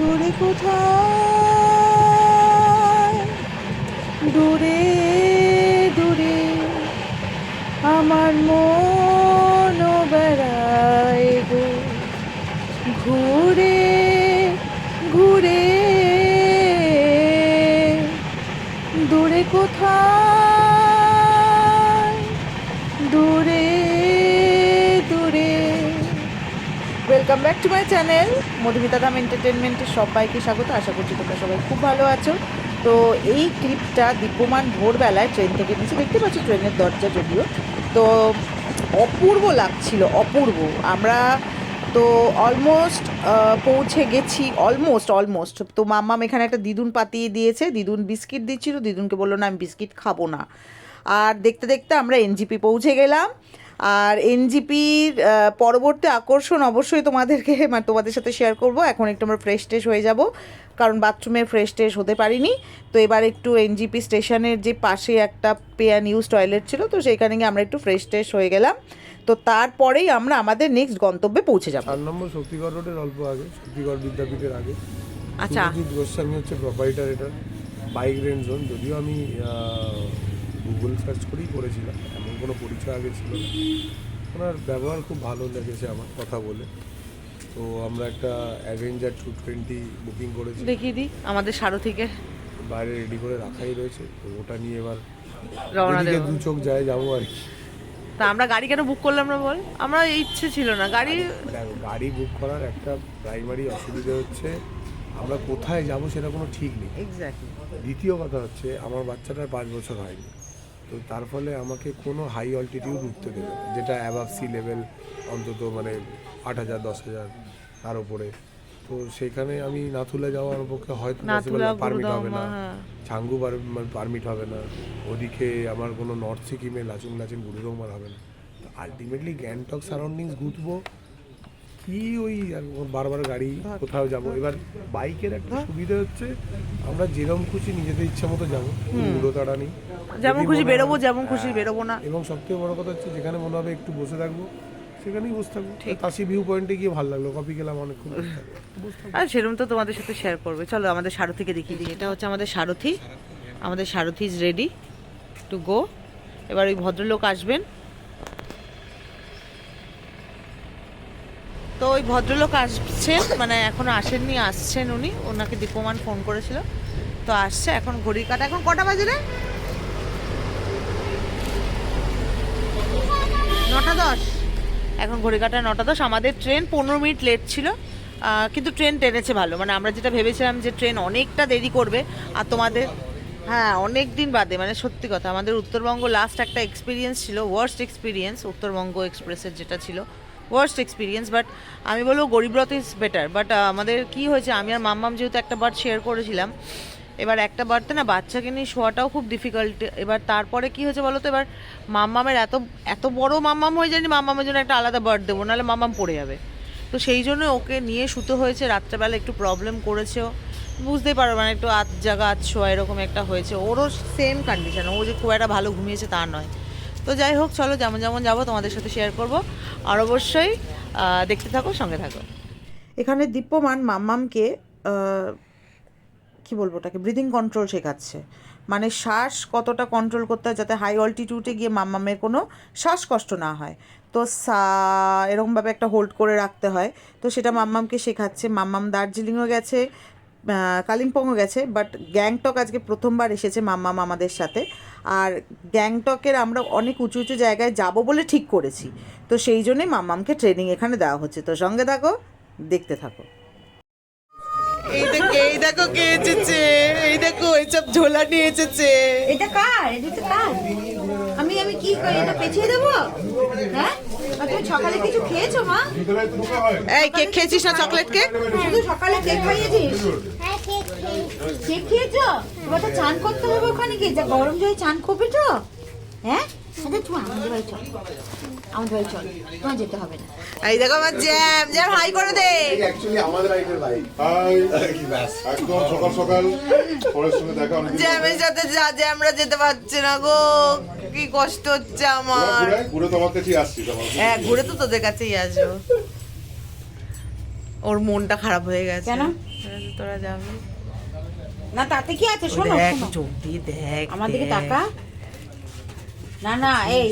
দূরে কোথায়? দূরে দূরে। আমার মন বেড়ায় ঘুরে ঘুরে। দূরে কোথায়? Welcome back to my channel Madhumita Dham এন্টারটেনমেন্টের সবাইকে স্বাগত। আশা করছি তোমরা সবাই খুব ভালো আছো। তো এই ক্লিপটা দীপ্যমান ভোরবেলায় ট্রেন থেকে নিচে দেখতে পাচ্ছ ট্রেনের দরজা যদিও। তো অপূর্ব লাগছিল, অপূর্ব। আমরা তো অলমোস্ট পৌঁছে গেছি অলমোস্ট অলমোস্ট তো মাম্মাম এখানে একটা দিদুন পাতিয়ে দিয়েছে। দিদুন বিস্কিট দিচ্ছিল। দিদুনকে বলল, না, আমি বিস্কিট খাব না। আর দেখতে দেখতে আমরা এনজিপি পৌঁছে গেলাম। আর এনজিপির পরবর্তী আকর্ষণ অবশ্যই তোমাদেরকে মানে তোমাদের সাথে শেয়ার করব। এখন একটু আমরা ফ্রেশ ট্রেশ হয়ে যাব কারণ বাথরুমে ফ্রেশ ট্রেশ হতে পারিনি। তো এবার একটু এনজিপি স্টেশনের যে পাশে একটা পেয়ান ইউজ টয়লেট ছিল তো সেইখানে গিয়ে আমরা একটু ফ্রেশ ট্রেশ হয়ে গেলাম। তো তারপরেই আমরা আমাদের নেক্সট গন্তব্যে পৌঁছে যাব। চার নম্বর শক্তিগড় রোডের অল্প আগে শক্তিগড় বিদ্যাপীঠের আগে। আচ্ছা। গোস্বামী হচ্ছে প্রোপাইটার এটার বাইক রেঞ্জ জোন যদিও আমি গুগল সার্চ করেই করেছিলাম কোনো পরিচয় আগে ছিল না। ওনার ব্যবহার খুব ভালো লেগেছে আমার কথা বলে। তো আমরা একটা অ্যাভেঞ্জার টু টোয়েন্টি বুকিং করেছি। দেখিয়ে দিই আমাদের সারথীকে। বাইরে রেডি করে রাখাই রয়েছে। তো ওটা নিয়ে এবার রওনা দেবো। দু চোখ যায় যাব আর কি। তা আমরা গাড়ি কেন বুক করলাম না বল? আমরা ইচ্ছে ছিল না। গাড়ি গাড়ি বুক করার একটা প্রাইমারি অসুবিধা হচ্ছে আমরা কোথায় যাব সেটা কোনো ঠিক নেই। এক্স্যাক্টলি দ্বিতীয় কথা হচ্ছে আমার বাচ্চাটার পাঁচ বছর হয়নি। তো তার ফলে আমাকে কোনো হাই অল্টিটিউড উঠতে দেবে যেটা অ্যাবাভ সি লেভেল অন্তত মানে আট হাজার দশ হাজার তার উপরে। তো সেখানে আমি নাথুলা যাওয়ার পক্ষে হয়তো পারমিট হবে না। গুরুদমা, হ্যাঁ। ছাঙ্গু পারমিট হবে না। ওদিকে আমার কোনো নর্থ সিকিমে লাচুং লাচুং গুরুদমার হবে না। আলটিমেটলি গ্যাংটক সারাউন্ডিংস ঘুরবো কি ওই আর বারবার গাড়ি কোথাও যাব? এবার বাইকের একটা সুবিধা হচ্ছে আমরা যেরকম খুশি নিজেদের ইচ্ছা মতো যাব উড়ো তাড়া নেই। যেমন খুশি বেরোবো যেমন খুশি বেরোবো না। এবং সবথেকে বড় কথা হচ্ছে যেখানে মনে হবে একটু বসে থাকব সেখানেই বসে থাকব। তাসি ভিউ পয়েন্টে গিয়ে ভালো লাগল কফি খেলাম অনেকক্ষণ। আর সেরকম তো তোমাদের সাথে শেয়ার করবে। চলো আমাদের সারথীকে দেখিয়ে দিই। এটা হচ্ছে আমাদের সারথী। আমাদের সারথী ইজ রেডি টু গো এবার ওই ভদ্রলোক আসবেন। তো ওই ভদ্রলোক আসছেন মানে এখনও আসেননি, আসছেন উনি। ওনাকে দীপমান ফোন করেছিল। তো আসছে, এখন ঘড়ির কাটা। এখন কটা বাজে রে? নটা দশ। এখন ঘড়ি কাটা নটা দশ। আমাদের ট্রেন পনেরো মিনিট লেট ছিল। কিন্তু ট্রেন টেনেছে ভালো। মানে আমরা যেটা ভেবেছিলাম যে ট্রেন অনেকটা দেরি করবে, আর তোমাদের হ্যাঁ অনেক দিন বাদে। মানে সত্যি কথা, আমাদের উত্তরবঙ্গ লাস্ট একটা এক্সপিরিয়েন্স ছিল ওয়ার্স্ট এক্সপিরিয়েন্স উত্তরবঙ্গ এক্সপ্রেসের যেটা ছিল। ওয়ার্স্ট এক্সপিরিয়েন্স বাট আমি বলব গরিবরথ ইজ বেটার বাট আমাদের কি হয়েছে, আমি আর মাম্মাম যেহেতু একটা বার শেয়ার করেছিলাম, এবার একটা বারতে না বাচ্চাকে নিয়ে শোয়াটাও খুব ডিফিকাল্ট এবার তারপরে কি হয়েছে বলো তো এবার মাম্মামের এত এত বড় মাম্মাম হয়ে যায়নি, মাম্মামের জন্য একটা আলাদা বার্থ দেবো, নাহলে মাম্মাম পড়ে যাবে। তো সেই জন্য ওকে নিয়ে শুতে হয়েছে, রাত্রেবেলা একটু প্রবলেম করেছেও। বুঝতেই পারো মানে একটু আধ জায়গা আধ শোয়া এরকম একটা হয়েছে। ওরও সেম কন্ডিশন ও যে খুব একটা ভালো ঘুমিয়েছে তা নয়। তো যাই হোক, চলো যেমন যেমন যাব, তোমাদের সাথে শেয়ার করব। আর অবশ্যই দেখতে থাকো, সঙ্গে থাকো। এখানে দীপ্যমান মাম্মামকে কি বলব ওটাকে ব্রিদিং কন্ট্রোল শেখাচ্ছে। মানে শ্বাস কতটা কন্ট্রোল করতে হয় যাতে হাই অল্টিটিউডে গিয়ে মাম্মামের কোনো শ্বাসকষ্ট না হয়। তো সা, এরকমভাবে একটা হোল্ড করে রাখতে হয়। তো সেটা মাম্মামকে শেখাচ্ছে। মাম্মাম দার্জিলিংও গেছে। কালিম্পংও গেছে বাট গ্যাংটক আজকে প্রথমবার এসেছে মাম্মাম আমাদের সাথে। আর গ্যাংটকের আমরা অনেক উঁচু উঁচু জায়গায় যাব বলে ঠিক করেছি। তো সেই জন্যই মাম্মামকে ট্রেনিং এখানে দেওয়া হচ্ছে। তো সঙ্গে থাকো, দেখতে থাকো। এই দেখো এই দেখো কে এসেছে এই দেখো এইসব ঝোলা নিয়ে এসেছে। এটা কার? এটা তো কার? আমি আমি কি করি এটা পেছিয়ে দেবো? হ্যাঁ? তুমি সকালে কিছু খেয়েছো মা? এই কেক খেয়েছিস না চকলেট কেক শুধু সকালে কেক খাইয়েছিস কেক খেয়েছো। এবার তো চান করতে হবে ওখানে গিয়ে। যা গরম জলে চান করবে তো? হ্যাঁ? আচ্ছা তুমি আমাদের বাড়ি চল। আমাদের বাড়ি চল তোমার যেতে হবে না। এই দেখো আমার জ্যাম জ্যাম হাই করে দে। অ্যাকচুয়ালি আমাদের আইটের ভাই। একদম সকাল সকাল পরের সঙ্গে দেখা অনেক জ্যামের সাথে যা জ্যামরা যেতে পারছে না গো। কি কষ্ট হচ্ছে আমার। ঘুরে ঘুরে তো কাছেই আসছি হ্যাঁ ঘুরে তো তোদের কাছেই আসব। ওর মনটা খারাপ হয়ে গেছে। কেন? তোরা যাবি। না তাতে কি আছে? শোনো দেখ। চোখ দিয়ে দেখ আমার দিকে। তাকা। না না এই।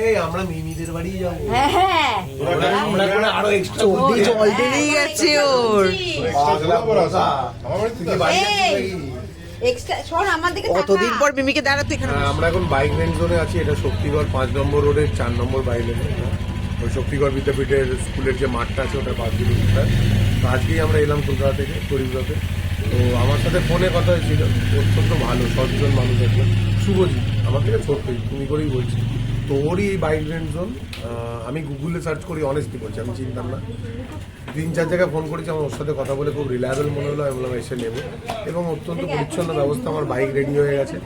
এই আমরা মিমিদের বাড়ি যাব। হ্যাঁ হ্যাঁ। আমরা করে আরও এক্সট্রা চোখ জল বেরিয়ে গেছে ওর আমার বাড়িতে তো এই। এক্সট্রা শোন আমার দিকে তাকা। কতদিন পর মিমিকে দাঁড়াতে এখানে হ্যাঁ, আমরা এখন বাইক রেঞ্জ জোনে আছি এটা শক্তিগড় পাঁচ নম্বর রোডের চার নম্বর বাইক রেঞ্জ ওই শক্তিগড় বিদ্যাপীঠের স্কুলের যে মাঠটা আছে ওটা পাঁচ কিলোমিটার। আজকেই আমরা এলাম কলকাতা থেকে গরিবরথে। তো আমার সাথে ফোনে কথা হয়েছিল। অত্যন্ত ভালো, সজ্জন মানুষ একজন। শুভজিৎ, আমার থেকে ছোট্টই তুমি করেই বলছি। তো ওরই এই বাইক জোন আমি গুগলে সার্চ করি অনেস্টলি বলছি, আমি চিনতাম না। তিন, চার জায়গায় ফোন করেছি, আমার ওর সাথে কথা বলে খুব রিলায়েবল মনে হলো, আমি বললাম, এসে নেব। এবং অত্যন্ত পরিচ্ছন্ন ব্যবস্থা, আমার বাইক রেডি হয়ে গেছে।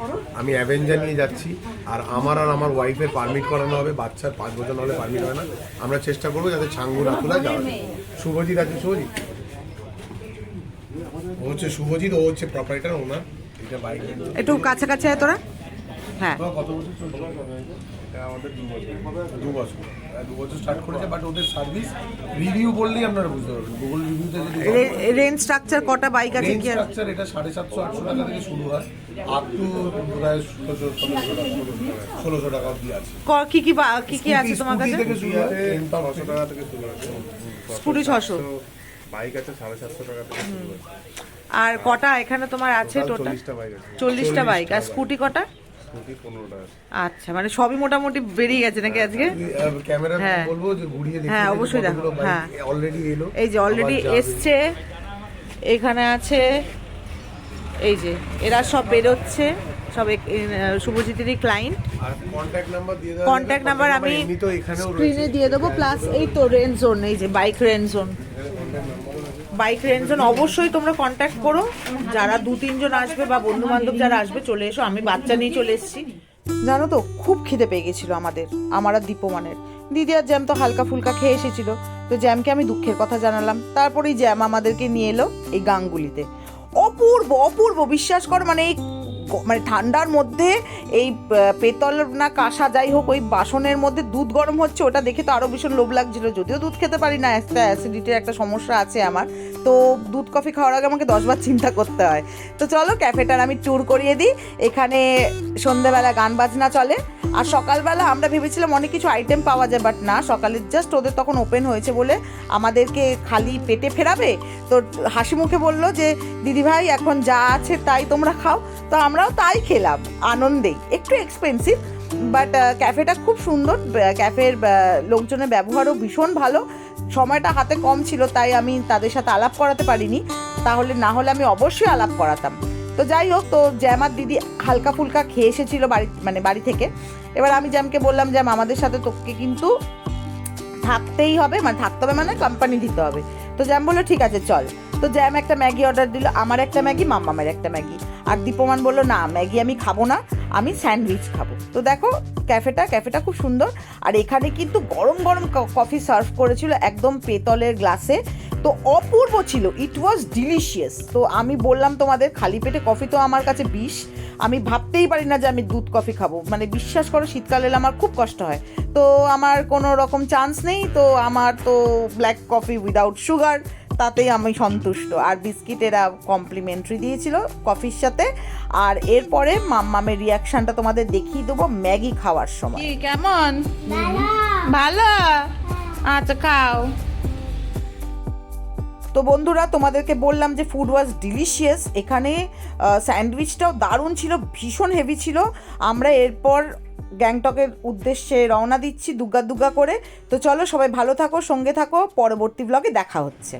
আমি অ্যাভেঞ্জার নিয়ে যাচ্ছি, আর আমার আর আমার ওয়াইফের পারমিট করানো হবে, বাচ্চার পাঁচ বছর হলে পারমিট হয় না। আমরা চেষ্টা করব যাতে ছাঙ্গু রাতুলা যাওয়া। শুভজিৎ আছে, শুভজিৎ? হচ্ছে শুভজিৎ ও হচ্ছে প্রপারেটার ওনার এটা বাইক একটু কাছাকাছি আয় তোরা। হ্যাঁ। কত বছর চলছে? এটা আমাদের দু বছর। দু বছর। হ্যাঁ, দু বছর স্টার্ট করেছে বাট ওদের সার্ভিস রিভিউ বললেই আপনারা বুঝতে পারবেন। গুগল রিভিউতে যদি রেঞ্জ স্ট্রাকচার কটা বাইক আছে কি স্ট্রাকচার এটা সাড়ে সাতশো আটশো টাকা থেকে শুরু হয়। আপ টু ষোলোশো ষোলোশো টাকা ষোলোশো আছে। ক- কি কি বা- কি কি আছে তোমার স্কুটি কাছে? থেকে শুরু হয়। ছশো টাকা থেকে শুরু আছে স্কুটি ছশো। বাইক আছে সাড়ে সাতশো টাকা থেকে শুরু আছে আর কটা এখানে তোমার আছে টোটাল? চল্লিশটা বাইক আর স্কুটি কটা? আচ্ছা মানে সবই মোটামুটি বেরিয়ে গেছে নাকি আজকে? হ্যাঁ। বলব যে ঘুরিয়ে দেখি হ্যাঁ, অবশ্যই দেখো, হ্যাঁ। এই যে অলরেডি এসছে এখানে আছে এই যে এরা সব বেরোচ্ছে সব শুভজিতেরই ক্লায়েন্ট কন্ট্যাক্ট নাম্বার আমি স্ক্রিনে দিয়ে দেবো প্লাস এই তো রেঞ্জ জোন এই যে bike range zone bike range অবশ্যই তোমরা কন্ট্যাক্ট করো। যারা দু, তিনজন আসবে বা বন্ধু বান্ধব যারা আসবে, চলে এসো। আমি বাচ্চা নিয়ে চলে এসেছি। জানো তো, খুব খিদে পেয়ে গেছিল আমাদের, আমার আর দীপমানের দিদি আর জ্যাম তো হালকা ফুলকা খেয়ে এসেছিল। তো জ্যামকে আমি দুঃখের কথা জানালাম। তারপরেই জ্যাম আমাদেরকে নিয়ে এলো এই গাঙ্গুলিতে। অপূর্ব অপূর্ব, বিশ্বাস কর মানে এই মানে ঠান্ডার মধ্যে এই পেতল না কাঁসা যাই হোক, ওই বাসনের মধ্যে দুধ গরম হচ্ছে, ওটা দেখে তো আরও ভীষণ লোভ লাগছিল। যদিও দুধ খেতে পারি না, একটা অ্যাসিডিটির একটা সমস্যা আছে আমার। তো দুধ কফি খাওয়ার আগে আমাকে দশবার চিন্তা করতে হয়। তো চলো ক্যাফেটার আমি ট্যুর করিয়ে দিই। এখানে সন্ধ্যাবেলা গান বাজনা চলে। আর সকালবেলা আমরা ভেবেছিলাম অনেক কিছু আইটেম পাওয়া যায় বাট না সকালে জাস্ট ওদের তখন ওপেন হয়েছে বলে আমাদেরকে খালি পেটে ফেরাবে। তো হাসি মুখে বলল যে, দিদিভাই, এখন যা আছে তাই তোমরা খাও। তো আমরাও তাই খেলাম আনন্দেই একটু এক্সপেন্সিভ বাট ক্যাফেটা খুব সুন্দর। ক্যাফের লোকজনের ব্যবহারও ভীষণ ভালো। সময়টা হাতে কম ছিল, তাই আমি তাদের সাথে আলাপ করাতে পারিনি। তাহলে না হলে আমি অবশ্যই আলাপ করাতাম। তো যাই হোক, তো জ্যামার দিদি হালকা ফুলকা খেয়ে এসেছিল বাড়ি মানে বাড়ি থেকে। এবার আমি জ্যামকে বললাম, জ্যাম, আমাদের সাথে তোকে কিন্তু থাকতেই হবে মানে থাকতে হবে মানে কোম্পানি দিতে হবে। তো জ্যাম বলল, ঠিক আছে, চল। তো জ্যাম একটা ম্যাগি অর্ডার দিল, আমার একটা ম্যাগি, মাম্মামের একটা ম্যাগি। আর দীপমান বলল, না, ম্যাগি আমি খাব না, আমি স্যান্ডউইচ খাব। তো দেখো, ক্যাফেটা ক্যাফেটা খুব সুন্দর। আর এখানে কিন্তু গরম গরম কফি সার্ভ করেছিল একদম পেতলের গ্লাসে। তো অপূর্ব ছিল। ইট ওয়াজ ডিলিশিয়াস তো আমি বললাম তোমাদের খালি পেটে কফি তো আমার কাছে বিষ। আমি ভাবতেই পারি না যে আমি দুধ কফি খাব। মানে বিশ্বাস করো শীতকাল এলে আমার খুব কষ্ট হয়। তো আমার কোনো রকম চান্স নেই। তো আমার তো ব্ল্যাক কফি উইদাউট সুগার তাতেই আমি সন্তুষ্ট। আর বিস্কিট এরা কমপ্লিমেন্টারি দিয়েছিল কফির সাথে। আর এরপরে মাম্মামের রিয়াকশনটা তোমাদের দেখিয়ে দেবো ম্যাগি খাওয়ার সময়। কেমন? ভালো? আচ্ছা খাও। তো বন্ধুরা, তোমাদেরকে বললাম যে ফুড ওয়াজ ডিলিশিয়াস এখানে স্যান্ডউইচটাও দারুণ ছিল, ভীষণ হেভি ছিল। আমরা এরপর গ্যাংটকের উদ্দেশ্যে রওনা দিচ্ছি দুগ্গা দুগ্গা করে। তো চলো সবাই ভালো থাকো, সঙ্গে থাকো। পরবর্তী ব্লগে দেখা হচ্ছে।